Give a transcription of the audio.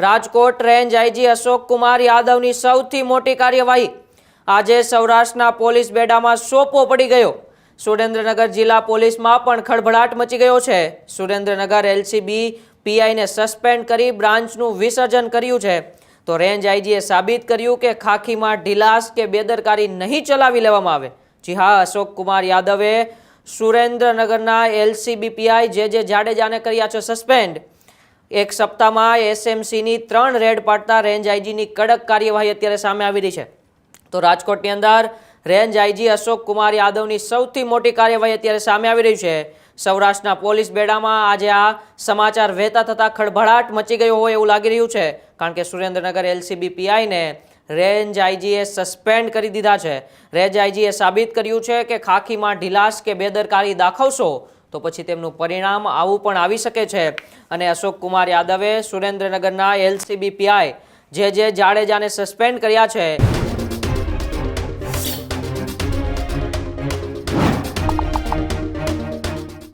Rajkot range IG Ashok Kumar યાદવની સૌથી મોટી કાર્યવાહી. આજે સૌરાષ્ટ્રના પોલીસ બેડામાં સોપો પડી ગયો. સુરેન્દ્રનગર જિલ્લા પોલીસમાં પણ ખળભળાટ મચી ગયો છે. સુરેન્દ્રનગર એલસીબી પીઆઈને સસ્પેન્ડ કરી બ્રાન્ચનું વિસર્જન કર્યું છે. તો રેન્જ આઈજીએ સાબિત કર્યું કે ખાખીમાં ઢીલાસ કે બેદરકારી નહીં ચલાવી લેવામાં આવે. જી હા, અશોક કુમાર યાદવે સુરેન્દ્રનગરના એલસીબી પીઆઈ જે જે જાડેજાને કર્યા છે સસ્પેન્ડ. એક સપ્તાહમાં એસએમસીની ત્રણ રેડ પાડતા રેન્જ આઈજીની કડક કાર્યવાહી અત્યારે સામે આવી રહી છે. તો રાજકોટની અંદર રેન્જ આઈજી અશોક કુમાર યાદવની સૌથી મોટી કાર્યવાહી અત્યારે સામે આવી રહી છે. સૌરાષ્ટ્રના પોલીસ બેડામાં આજે આ સમાચાર વહેતા થતાં ખળભળાટ મચી ગયો હોય એવું લાગી રહ્યું છે, કારણ કે સુરેન્દ્રનગર એલસીબી પીઆઈને રેન્જ આઈજીએ સસ્પેન્ડ કરી દીધા છે. રેન્જ આઈજીએ સાબિત કર્યું છે કે ખાખીમાં ઢીલાસ કે બેદરકારી દાખવશો તો પછી તેમનું પરિણામ આવું પણ આવી શકે છે. અને અશોક કુમાર યાદવે સુરેન્દ્રનગરના એલસીબી પીઆઈ જે જે જાડેજાને સસ્પેન્ડ કર્યા છે